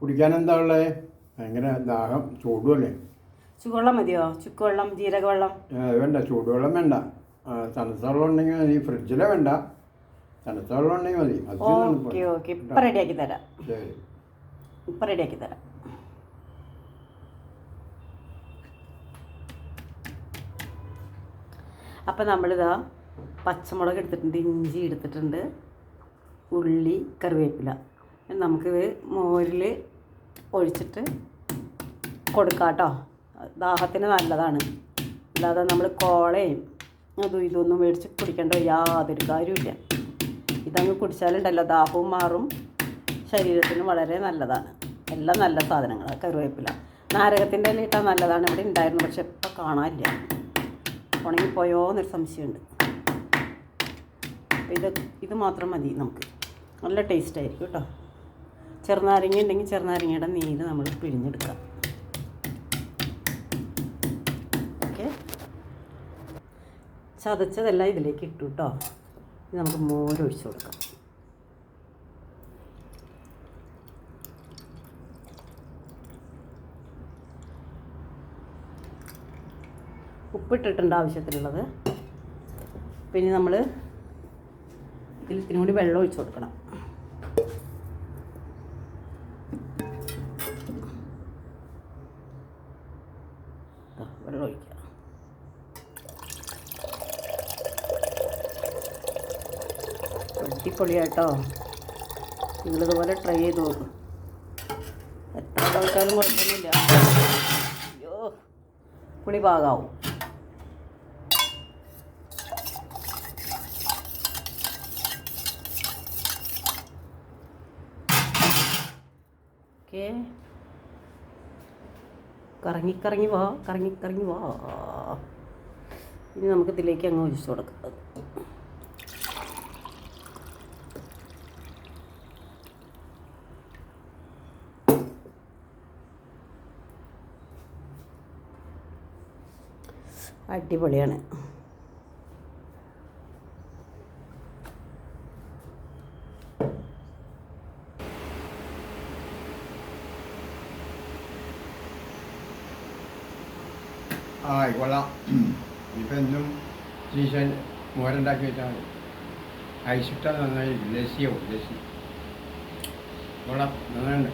കുടിക്കാൻ എന്താ ഉള്ളത് ഭയങ്കര ദാഹം ചൂടുമല്ലേ ചുക്കുവെള്ളം മതിയോ ചുക്കുവെള്ളം ജീരകവെള്ളം വേണ്ട ചൂടുവെള്ളം വേണ്ട. തണുത്ത വെള്ളം ഉണ്ടെങ്കിൽ മതി. ഫ്രിഡ്ജിലെ വേണ്ട. തണുത്ത വെള്ളം ഉണ്ടെങ്കിൽ മതി ഓക്കെ. ഓക്കെ ഇപ്പം റെഡിയാക്കി തരാം. ശരി. ഇപ്പം റെഡിയാക്കി തരാം. അപ്പം നമ്മളിതാ പച്ചമുളക് എടുത്തിട്ടുണ്ട് ഇഞ്ചി എടുത്തിട്ടുണ്ട് ഉള്ളി കറിവേപ്പില. നമുക്കിത് മോരിൽ ഒഴിച്ചിട്ട് കൊടുക്കാം കേട്ടോ. ദാഹത്തിന് നല്ലതാണ്. അല്ലാതെ നമ്മൾ കോളയും അതും ഇതൊന്നും മേടിച്ച് കുടിക്കേണ്ട യാതൊരു കാര്യമില്ല ഇതങ്ങ് കുടിച്ചാലുണ്ടല്ലോ ദാഹവും മാറും. ശരീരത്തിന് വളരെ നല്ലതാണ്. എല്ലാം നല്ല സാധനങ്ങളാണ് കറിവേപ്പില. നാരകത്തിന്റെ ഇല ഇട്ടാൽ നല്ലതാണ്. ഇവിടെ ഉണ്ടായിരുന്നു പക്ഷെ ഇപ്പം കാണാനില്ല. ഉണങ്ങിപ്പോയോ എന്നൊരു സംശയമുണ്ട്. ഇത് ഇത് മാത്രം മതി നമുക്ക്. നല്ല ടേസ്റ്റ് ആയിരിക്കും കേട്ടോ. ചെറുനാരങ്ങ ഉണ്ടെങ്കിൽ ചെറുനാരങ്ങയുടെ നീര് നമ്മൾ പിഴിഞ്ഞെടുക്കാം ഓക്കെ? ചതച്ചതെല്ലാം ഇതിലേക്ക് ഇട്ടു കേട്ടോ. നമുക്ക് മോരൊഴിച്ച് കൊടുക്കാം. ഉപ്പിട്ടിട്ടുണ്ട് ആവശ്യത്തിനുള്ളത്. പിന്നെ നമ്മൾ ഇതിൽ ഇത്തിരി കൂടി വെള്ളം ഒഴിച്ച് കൊടുക്കണം. വെള്ളം ഒഴിക്കുക അടിപൊളിയാട്ടോ. നിങ്ങളിതുപോലെ ട്രൈ ചെയ്ത് നോക്കും. എത്ര ആൾക്കാരും കുഴപ്പമൊന്നുമില്ല. അയ്യോ പുളി പാകാവും. ഓക്കെ. കറങ്ങി കറങ്ങി വാ കറങ്ങി കറങ്ങി വാ. ഇനി നമുക്ക് ഇതിലേക്ക് അങ്ങ് ഒഴിച്ചു കൊടുക്കാം. അടിപൊളിയാണ്. ആ കൊള്ളാം ഇപ്പം എന്നും സീസൺ മോരുണ്ടാക്കി വെച്ചാൽ മതി ഐസിട്ടാൽ നന്നായി ലസ്സിയാവും ലസി കൊള്ളാം നന്നായിട്ട്